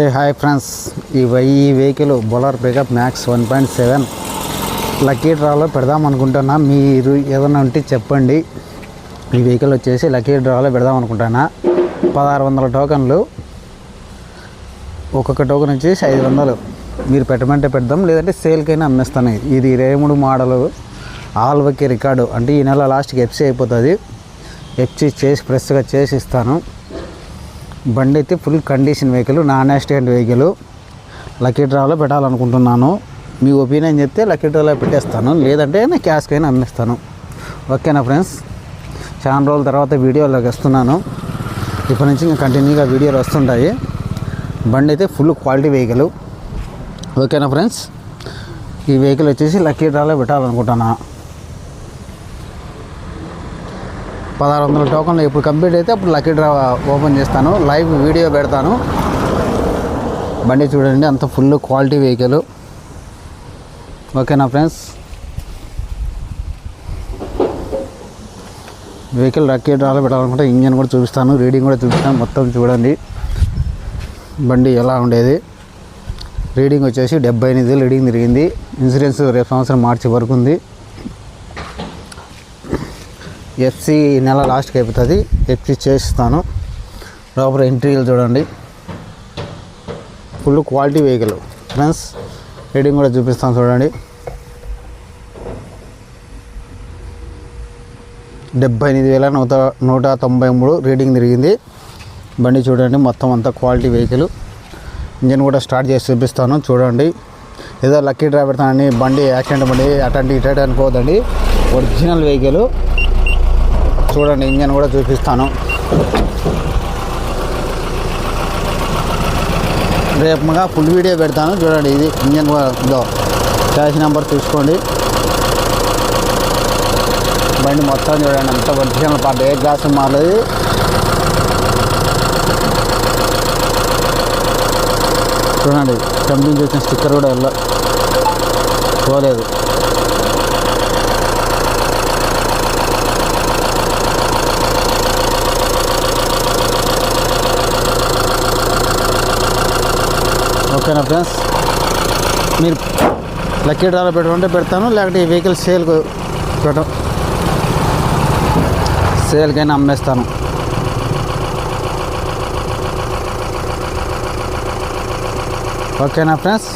ఏ hi friends ఇవి ఈ vehicle Bolero pickup max one point seven. Lucky డ్రాలో పెడదాం అనుకుంటున్నా. మీరు ఏదైనా ఉంటే చెప్పండి. ఈ వెహికల్ వచ్చేసి లక్కీ డ్రాలో పెడదాం అనుకుంటున్నా. పదహారు వందల టోకన్లు. ఒక్కొక్క టోకెన్ వచ్చేసి ఐదు వందలు. మీరు పెట్టమంటే పెడదాం. లేదంటే సేల్కైనా అమ్మేస్తాను. ఇది ఇరవై మూడు మోడలు. All record. అంటే ఈ నెల లాస్ట్కి ఎఫ్సీ అయిపోతుంది. ఎఫ్సీ చేసి ఫ్రెష్గా చేసి ఇస్తాను. బండి అయితే full condition vehicle non accident vehicle lucky డ్రాలో పెట్టాలనుకుంటున్నాను. మీ ఒపీనియన్ చెప్తే లక్కీ డ్రాలో పెట్టేస్తాను. లేదంటే నేను క్యాష్కైనా అమ్మేస్తాను. ఓకేనా ఫ్రెండ్స్? చాలా రోజుల తర్వాత వీడియోలోకి వస్తున్నాను. ఇప్పటి నుంచి ఇంకా కంటిన్యూగా వీడియోలు వస్తుంటాయి. బండి అయితే ఫుల్ క్వాలిటీ వెహికల్. ఓకేనా ఫ్రెండ్స్? ఈ వెహికల్ వచ్చేసి లక్కీ డ్రాలో పెట్టాలనుకుంటున్నాను పదహారు వందల టోకన్లు ఇప్పుడు కంప్లీట్ అయితే అప్పుడు లక్కీ డ్రా ఓపెన్ చేస్తాను. లైవ్ వీడియో పెడతాను. బండి చూడండి అంత ఫుల్ క్వాలిటీ వెహికల్. ఓకేనా ఫ్రెండ్స్? వెహికల్ లక్కీ డ్రాలో పెట్టాలనుకుంటే ఇంజన్ కూడా చూపిస్తాను రీడింగ్ కూడా చూపిస్తాను మొత్తం చూడండి. బండి ఎలా ఉండేది? రీడింగ్ వచ్చేసి డెబ్బై ఎనిమిది రీడింగ్ తిరిగింది. ఇన్సూరెన్స్ రేపు సంవత్సరం మార్చి వరకు ఉంది. ఎఫ్సి నెల లాస్ట్కి అయిపోతుంది. ఎఫ్సి చేస్తాను. లోపల ఎంట్రీలు చూడండి. Full quality vehicle friends reading కూడా చూపిస్తాను చూడండి. డెబ్బై ఎనిమిది వేల నూట నూట తొంభై మూడు రీడింగ్ తిరిగింది. బండి చూడండి మొత్తం అంతా క్వాలిటీ వెహికల్ ఇంజన్ కూడా స్టార్ట్ చేసి చూపిస్తాను చూడండి. ఏదో లక్కీ డ్రైవర్ అని బండి యాక్సిడెంట్ బండి అటువంటి ఇటెంట్ అనుకోవద్దండి. ఒరిజినల్ వెహికల్ చూడండి ఇంజన్ కూడా చూపిస్తాను. రేపుగా ఫుల్ వీడియో పెడతాను. చూడండి ఇది ఇంజన్ కూడా క్యాష్ నెంబర్ చూసుకోండి. బండి మొత్తం చూడండి అంత ఒరిజినల్ పాట ఏ గ్లాస్ మారలేదు. చూడండి కంపెనీ చూసిన స్టిక్కర్ కూడా వెళ్ళ పోలేదు. ఓకేనా ఫ్రెండ్స్ మీరు లక్కీ డ్రాలో పెట్టమంటే పెడతాను లేకపోతే ఈ వెహికల్ సేల్కు పెట్ట సేల్కైనా అమ్మేస్తాను. ఓకేనా ఫ్రెండ్స్